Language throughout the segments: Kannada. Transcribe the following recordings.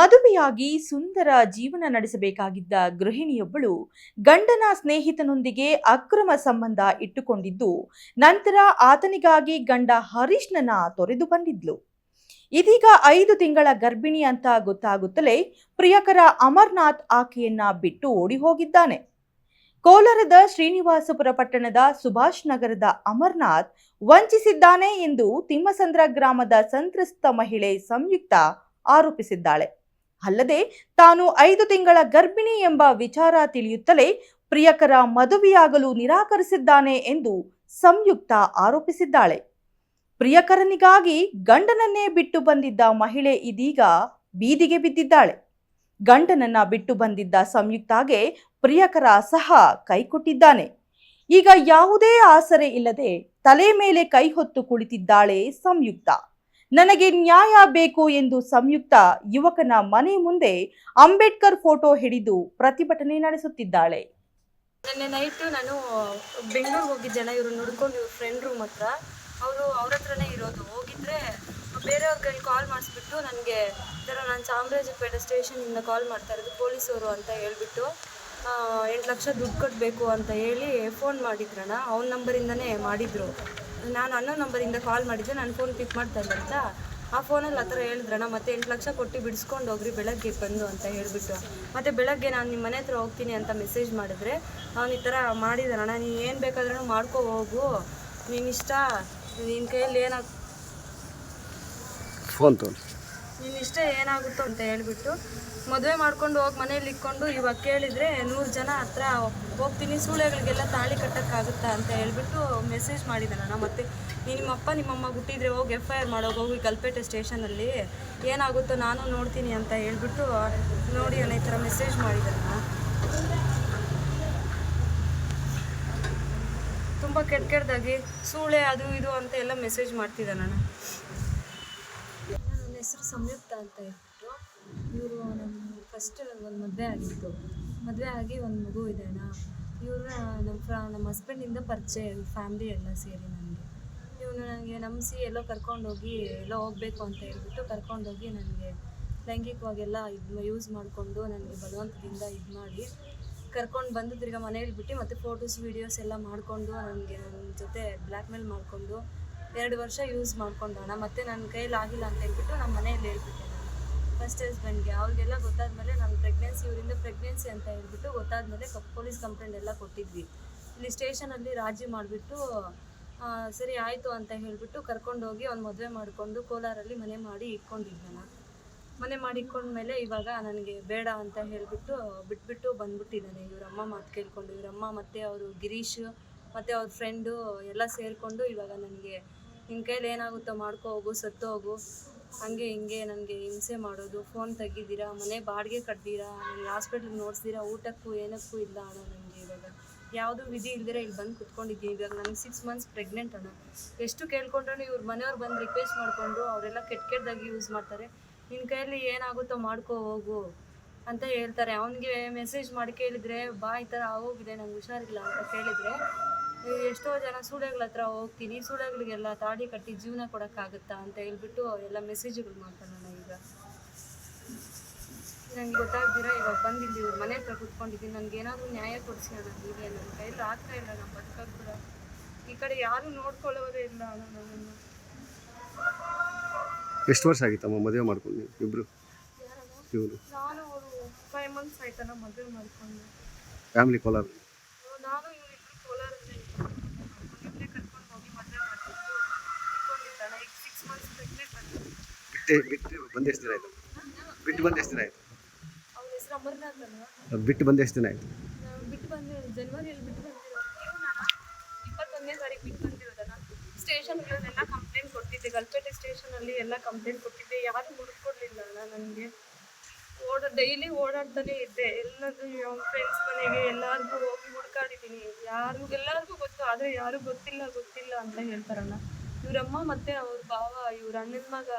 ಮದುವೆಯಾಗಿ ಸುಂದರ ಜೀವನ ನಡೆಸಬೇಕಾಗಿದ್ದ ಗೃಹಿಣಿಯೊಬ್ಬಳು ಗಂಡನ ಸ್ನೇಹಿತನೊಂದಿಗೆ ಅಕ್ರಮ ಸಂಬಂಧ ಇಟ್ಟುಕೊಂಡಿದ್ದು, ನಂತರ ಆತನಿಗಾಗಿ ಗಂಡ ಹರೀಶ್ನನ ತೊರೆದು ಬಂದಿದ್ಲು. ಇದೀಗ ಐದು ತಿಂಗಳ ಗರ್ಭಿಣಿ ಅಂತ ಗೊತ್ತಾಗುತ್ತಲೇ ಪ್ರಿಯಕರ ಅಮರ್ನಾಥ್ ಆಕೆಯನ್ನ ಬಿಟ್ಟು ಓಡಿ ಹೋಗಿದ್ದಾನೆ. ಕೋಲಾರದ ಶ್ರೀನಿವಾಸಪುರ ಪಟ್ಟಣದ ಸುಭಾಷ್ ನಗರದ ಅಮರ್ನಾಥ್ ವಂಚಿಸಿದ್ದಾನೆ ಎಂದು ತಿಮ್ಮಸಂದ್ರ ಗ್ರಾಮದ ಸಂತ್ರಸ್ತ ಮಹಿಳೆ ಸಂಯುಕ್ತ ಆರೋಪಿಸಿದ್ದಾಳೆ. ಅಲ್ಲದೆ ತಾನು ಐದು ತಿಂಗಳ ಗರ್ಭಿಣಿ ಎಂಬ ವಿಚಾರ ತಿಳಿಯುತ್ತಲೇ ಪ್ರಿಯಕರ ಮದುವೆಯಾಗಲು ನಿರಾಕರಿಸಿದ್ದಾನೆ ಎಂದು ಸಂಯುಕ್ತ ಆರೋಪಿಸಿದ್ದಾಳೆ. ಪ್ರಿಯಕರನಿಗಾಗಿ ಗಂಡನನ್ನೇ ಬಿಟ್ಟು ಬಂದಿದ್ದ ಮಹಿಳೆ ಇದೀಗ ಬೀದಿಗೆ ಬಿದ್ದಿದ್ದಾಳೆ. ಗಂಡನನ್ನ ಬಿಟ್ಟು ಬಂದಿದ್ದ ಸಂಯುಕ್ತಾಗೆ ಪ್ರಿಯಕರ ಸಹ ಕೈಕೊಟ್ಟಿದ್ದಾನೆ ಈಗ ಯಾವುದೇ ಆಸರೆ ಇಲ್ಲದೆ ತಲೆ ಮೇಲೆ ಕೈ ಹೊತ್ತು ಕುಳಿತಿದ್ದಾಳೆ ಸಂಯುಕ್ತ. ನನಗೆ ನ್ಯಾಯ ಬೇಕು ಎಂದು ಸಂಯುಕ್ತ ಯುವಕನ ಮನೆ ಮುಂದೆ ಅಂಬೇಡ್ಕರ್ ಫೋಟೋ ಹಿಡಿದು ಪ್ರತಿಭಟನೆ ನಡೆಸುತ್ತಿದ್ದಾಳೆ. ನಿನ್ನೆ ನೈಟು ನಾನು ಬೆಂಗಳೂರಿಗೆ ಜನ ಇವರು ನೋಡ್ಕೊಂಡು ಫ್ರೆಂಡ್ ರೂಮ್ ಹತ್ರ. ಅವರು ಅವ್ರ ಹತ್ರನೇ ಇರೋದು. ಹೋಗಿದ್ರೆ ಬೇರೆಯವ್ರ ಕೈಲಿ ಕಾಲ್ ಮಾಡಿಸ್ಬಿಟ್ಟು ನನಗೆ ಈ ಥರ ನಾನು ಚಾಮರಾಜಪೇಟೆ ಸ್ಟೇಷನಿಂದ ಕಾಲ್ ಮಾಡ್ತಾ ಇರೋದು, ಪೊಲೀಸವರು ಅಂತ ಹೇಳ್ಬಿಟ್ಟು ಎಂಟು ಲಕ್ಷ ದುಡ್ಡು ಕಟ್ಟಬೇಕು ಅಂತ ಹೇಳಿ ಫೋನ್ ಮಾಡಿದ್ರಣ್ಣ ಅವ್ನ ನಂಬರಿಂದನೇ ಮಾಡಿದರು. ನಾನು ಅನ್ನೋ ನಂಬರಿಂದ ಕಾಲ್ ಮಾಡಿದ್ದೆ ನಾನು ಫೋನ್ ಪಿಕ್ ಮಾಡ್ತಾ ಅಂತ. ಆ ಫೋನಲ್ಲಿ ಆ ಥರ ಹೇಳಿದ್ರಣ್ಣ ಮತ್ತೆ ಎಂಟು ಲಕ್ಷ ಕೊಟ್ಟು ಬಿಡಿಸ್ಕೊಂಡು ಹೋಗ್ರಿ, ಬೆಳಗ್ಗೆ ಬಂದು ಅಂತ ಹೇಳಿಬಿಟ್ಟು. ಮತ್ತು ಬೆಳಗ್ಗೆ ನಾನು ನಿಮ್ಮ ಮನೆ ಹತ್ರ ಹೋಗ್ತೀನಿ ಅಂತ ಮೆಸೇಜ್ ಮಾಡಿದ್ರೆ, ಅವ್ನು ಈ ಥರ ಮಾಡಿದಾರಣ್ಣ ನೀನು ಏನು ಬೇಕಾದ್ರೂ ಮಾಡ್ಕೊ, ಹೋಗು. ನೀನಿಷ್ಟ ನಿನ್ನ ಕೈಯಲ್ಲಿ ಏನಾಗ ಫೋನ್ ತೊಗೊಂಡು. ನಿನ್ನ ಇಷ್ಟೇ ಏನಾಗುತ್ತೋ ಅಂತ ಹೇಳ್ಬಿಟ್ಟು ಮದುವೆ ಮಾಡ್ಕೊಂಡು ಹೋಗಿ ಮನೇಲಿ ಇಕ್ಕೊಂಡು ಇವಾಗ ಕೇಳಿದರೆ ನೂರು ಜನ ಹತ್ರ ಹೋಗ್ತೀನಿ, ಸೂಳೆಗಳಿಗೆಲ್ಲ ತಾಳಿ ಕಟ್ಟೋಕ್ಕಾಗುತ್ತಾ ಅಂತ ಹೇಳ್ಬಿಟ್ಟು ಮೆಸೇಜ್ ಮಾಡಿದ್ದಾನಣ್ಣ ಮತ್ತು ನಿಮ್ಮಪ್ಪ, ನಿಮ್ಮಮ್ಮ ಹುಟ್ಟಿದ್ರೆ ಹೋಗಿ ಎಫ್ ಐ ಆರ್ ಮಾಡೋಗಿ ಹೋಗಿ ಕಲ್ಪೇಟೆ ಸ್ಟೇಷನಲ್ಲಿ ಏನಾಗುತ್ತೋ ನಾನು ನೋಡ್ತೀನಿ ಅಂತ ಹೇಳ್ಬಿಟ್ಟು ನೋಡಿ ಅಣ್ಣ, ಈ ಥರ ಮೆಸೇಜ್ ಮಾಡಿದ್ದಾನ ತುಂಬ ಕೆಟ್ಟ ಕೆಟ್ಟದಾಗಿ ಸೂಳೆ ಅದು ಇದು ಅಂತ ಎಲ್ಲ ಮೆಸೇಜ್ ಸಂಯುಕ್ತ ಅಂತ ಹೇಳ್ಬಿಟ್ಟು ಇವರು ನಮ್ಮ ಫಸ್ಟ್ ಒಂದು ಮದುವೆ ಆಗಿತ್ತು. ಮದುವೆ ಆಗಿ ಒಂದು ಮಗು ಇದೆ ಇವ್ರನ್ನ ನಮ್ಮ ಫ್ರ, ನಮ್ಮ ಹಸ್ಬೆಂಡಿಂದ ಪರಿಚಯ ಫ್ಯಾಮ್ಲಿ ಎಲ್ಲ ಸೇರಿ ನನಗೆ ಇವನು ನನಗೆ ನಂಬಿಸಿ ಎಲ್ಲೋ ಕರ್ಕೊಂಡೋಗಿ ಎಲ್ಲೋ ಹೋಗಬೇಕು ಅಂತ ಹೇಳ್ಬಿಟ್ಟು ಕರ್ಕೊಂಡೋಗಿ ನನಗೆ ಲೈಂಗಿಕವಾಗೆಲ್ಲ ಇದು ಯೂಸ್ ಮಾಡಿಕೊಂಡು ನನಗೆ ಬಲವಂತದಿಂದ ಇದು ಮಾಡಿ ಕರ್ಕೊಂಡು ಬಂದು ತಿರ್ಗಾ ಮನೇಲಿ ಬಿಟ್ಟು ಮತ್ತೆ ಫೋಟೋಸ್ ವೀಡಿಯೋಸ್ ಎಲ್ಲ ಮಾಡಿಕೊಂಡು ನನಗೆ ನನ್ನ ಜೊತೆ ಬ್ಲ್ಯಾಕ್ ಮೇಲ್ ಮಾಡಿಕೊಂಡು ಎರಡು ವರ್ಷ ಯೂಸ್ ಮಾಡ್ಕೊಂಡೋಣ ಮತ್ತೆ ನನ್ನ ಕೈಯಲ್ಲಿ ಆಗಿಲ್ಲ ಅಂತ ಹೇಳ್ಬಿಟ್ಟು ನಮ್ಮ ಮನೆಯಲ್ಲಿ ಹೇಳ್ಬಿಟ್ಟೆ ಫಸ್ಟ್ ಹಸ್ಬೆಂಡ್ಗೆ ಅವ್ರಿಗೆಲ್ಲ ಗೊತ್ತಾದ್ಮೇಲೆ ನಾನು ಪ್ರೆಗ್ನೆನ್ಸಿ ಇವರಿಂದ ಪ್ರೆಗ್ನೆನ್ಸಿ ಅಂತ ಹೇಳ್ಬಿಟ್ಟು ಗೊತ್ತಾದ್ಮೇಲೆ ಪೊಲೀಸ್ ಕಂಪ್ಲೇಂಟ್ ಎಲ್ಲ ಕೊಟ್ಟಿದ್ವಿ. ಇಲ್ಲಿ ಸ್ಟೇಷನಲ್ಲಿ ರಾಜಿ ಮಾಡಿಬಿಟ್ಟು ಸರಿ ಆಯಿತು ಅಂತ ಹೇಳಿಬಿಟ್ಟು ಕರ್ಕೊಂಡೋಗಿ ಅವ್ನು ಮದುವೆ ಮಾಡಿಕೊಂಡು ಕೋಲಾರಲ್ಲಿ ಮನೆ ಮಾಡಿ ಇಟ್ಕೊಂಡಿದ್ದಾನ ಮನೆ ಮಾಡಿ ಇಟ್ಕೊಂಡ್ಮೇಲೆ ಇವಾಗ ನನಗೆ ಬೇಡ ಅಂತ ಹೇಳಿಬಿಟ್ಟು ಬಿಟ್ಬಿಟ್ಟು ಬಂದ್ಬಿಟ್ಟಿದ್ದಾನೆ ಇವರಮ್ಮ ಮಾತು ಕೇಳ್ಕೊಂಡು, ಇವರಮ್ಮ ಮತ್ತು ಅವರು ಗಿರೀಶ್, ಮತ್ತು ಅವ್ರ ಫ್ರೆಂಡು ಎಲ್ಲ ಸೇರಿಕೊಂಡು ಇವಾಗ ನನಗೆ ನಿನ್ನ ಕೈಲಿ ಏನಾಗುತ್ತೋ ಮಾಡ್ಕೋ ಹೋಗು, ಸತ್ತು ಹೋಗು. ಹಂಗೆ ಹಿಂಗೆ ನನಗೆ ಹಿಂಸೆ ಮಾಡೋದು. ಫೋನ್ ತೆಗಿದ್ದೀರಾ ಮನೆ ಬಾಡಿಗೆ ಕಟ್ಟಿದೀರಾ ನನಗೆ ಹಾಸ್ಪಿಟ್ಲಿಗೆ ನೋಡಿಸ್ತೀರಾ ಊಟಕ್ಕೂ ಏನಕ್ಕೂ ಇಲ್ಲ ಅಣ್ಣ ನನಗೆ ಇವಾಗ. ಯಾವುದೂ ವಿಧಿ ಇಲ್ದಿರ ಇಲ್ಲಿ ಬಂದು ಕುತ್ಕೊಂಡಿದ್ದೀನಿ. ಇವಾಗ ನನಗೆ ಸಿಕ್ಸ್ ಮಂತ್ಸ್ ಪ್ರೆಗ್ನೆಂಟ್ ಅಣ್ಣ. ಎಷ್ಟು ಕೇಳ್ಕೊಂಡ್ರೂ ಇವ್ರ ಮನೆಯವ್ರು ಬಂದು ರಿಕ್ವೆಸ್ಟ್ ಮಾಡಿಕೊಂಡು ಅವರೆಲ್ಲ ಕೆಟ್ಟ ಕೆಟ್ಟದಾಗಿ ಯೂಸ್ ಮಾಡ್ತಾರೆ. ನಿನ್ನ ಕೈಯಲ್ಲಿ ಏನಾಗುತ್ತೋ ಮಾಡ್ಕೋ ಹೋಗು ಅಂತ ಹೇಳ್ತಾರೆ. ಅವನಿಗೆ ಮೆಸೇಜ್ ಮಾಡಿ ಕೇಳಿದರೆ, ಬಾ ಈ ಥರ ಆಗೋಗಿದೆ, ನಂಗೆ ಹುಷಾರಿಲ್ಲ ಅಂತ ಕೇಳಿದರೆ ಎಷ್ಟೋ ಜನ ಸೂಳೆಗಳ ಹತ್ರ ಹೋಗ್ತೀನಿ ಸೂಳೆಗಳಿಗೆಲ್ಲ ತಾಡಿ ಕಟ್ಟಿ ಜೀವನ ಕೊಡೋಕ್ಕಾಗುತ್ತಾ ಅಂತ ಹೇಳ್ಬಿಟ್ಟು ಎಲ್ಲ ಮೆಸೇಜ್ಗಳು ಮಾಡ್ಕೊಳ್ಳೋಣ ಈಗ. ನಂಗೆ ಗೊತ್ತಾಗ್ದಿರ ಇವಾಗ ಬಂದಿದ್ದು ಇವ್ರ ಮನೆ ಹತ್ರ ಕುತ್ಕೊಂಡಿದ್ದೀನಿ. ನನಗೆ ಏನಾದರೂ ನ್ಯಾಯ ಕೊಡಿಸಿ ಅನ್ನೋದು ನೀವೇ ನನ್ನ ಕೈಯಲ್ಲಿ ಆಗ್ತಾ ಇಲ್ಲ ನಾನು ಬದುಕಾಗ್ಬಿಡ ಕೂಡ ಈ ಕಡೆ ಯಾರೂ ನೋಡ್ಕೊಳ್ಳೋದೇ ಇಲ್ಲ ಅಣ್ಣ ನನ್ನನ್ನು. ಎಷ್ಟು ವರ್ಷ ಆಗಿತ್ತಮ್ಮ ಮದುವೆ ಮಾಡ್ಕೊಂಡು ನೀವು ಇಬ್ಬರು ಇವರು. ನಾನು ಅವರು ಫೈವ್ ಮಂತ್ಸ್ ಆಯ್ತಾನ ಮದುವೆ ಮಾಡ್ಕೊಂಡು. ಫ್ಯಾಮಿಲಿ ಕೋಲಾರ ನಾನು ಇವರಿಬ್ರು ಕೋಲಾರಲ್ಲೇ ಇಬ್ಬರೇ ಕರ್ಕೊಂಡು ಹೋಗಿ ಮದುವೆ ಮಾಡ್ಕೊಂಡು ಇಟ್ಕೊಂಡಿದ್ದಣ್ಣ ಈಗ ಸಿಕ್ಸ್ ಮಂತ್ಸ್ ಪ್ರೆಗ್ನೆಂಟ್ ಅಂತ ಬಿಟ್ಟು ಬಿಟ್ಟು ಬಂದು ಎಷ್ಟು ದಿನ ಆಯಿತು. ಬಿಟ್ಟು ಬಂದು ಎಷ್ಟು ದಿನ ಆಯಿತು. ಬಿಟ್ಟು ಬಂದು ಎಷ್ಟು ದಿನ ಆಯಿತು. ಬಿಟ್ಟು ಬಂದು ಜನವರಿಯಲ್ಲಿ ಬಿಟ್ಟು ಬಂದಿರೋದು ಇಪ್ಪತ್ತೊಂದನೇ ತಾರೀಕು ಬಿಟ್ಟು ಬಂದಿರೋದಲ್ಲ ಸ್ಟೇಷನ್ಗಳನ್ನೆಲ್ಲ ಕಂಪ್ಲೇಂಟ್ ಕೊಟ್ಟಿದ್ದೆ. ಗಲ್ಪೇಟೆ ಸ್ಟೇಷನಲ್ಲಿ ಎಲ್ಲ ಕಂಪ್ಲೇಂಟ್ ಕೊಟ್ಟಿದ್ದೆ. ಯಾರೂ ಹುಡುಕೊಡ್ಲಿಲ್ಲ ನನಗೆ. ಓಡ ಡೈಲಿ ಓಡಾಡ್ತಾನೆ ಇದ್ದೆ. ಎಲ್ಲರೂ ಫ್ರೆಂಡ್ಸ್ ಮನೆಗೆ ಎಲ್ಲರಿಗೂ ಹೋಗಿ ಹುಡ್ಕಾಡಿದ್ದೀನಿ. ಯಾರು ಎಲ್ಲರಿಗೂ ಗೊತ್ತು ಆದರೆ ಯಾರು ಗೊತ್ತಿಲ್ಲ ಗೊತ್ತಿಲ್ಲ ಅಂತ ಹೇಳ್ತಾರಲ್ಲ. ಇವ್ರಮ್ಮ ಮತ್ತೆ ಅವ್ರ ಭಾವ ಇವ್ರ ಅಣ್ಣನ ಮಗ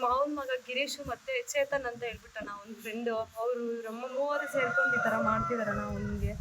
ಮಾವನ ಮಗ ಗಿರೀಶ್ ಮತ್ತೆ ಚೇತನ್ ಅಂತ ಹೇಳ್ಬಿಟ್ಟಣ್ಣ ಒಂದು ಫ್ರೆಂಡು ಅವರು ನಮ್ಮ ಮೂವರು ಸೇರ್ಕೊಂಡು ಈ ಥರ ಮಾಡ್ತಿದಾರಣ್ಣ ಅವನಿಗೆ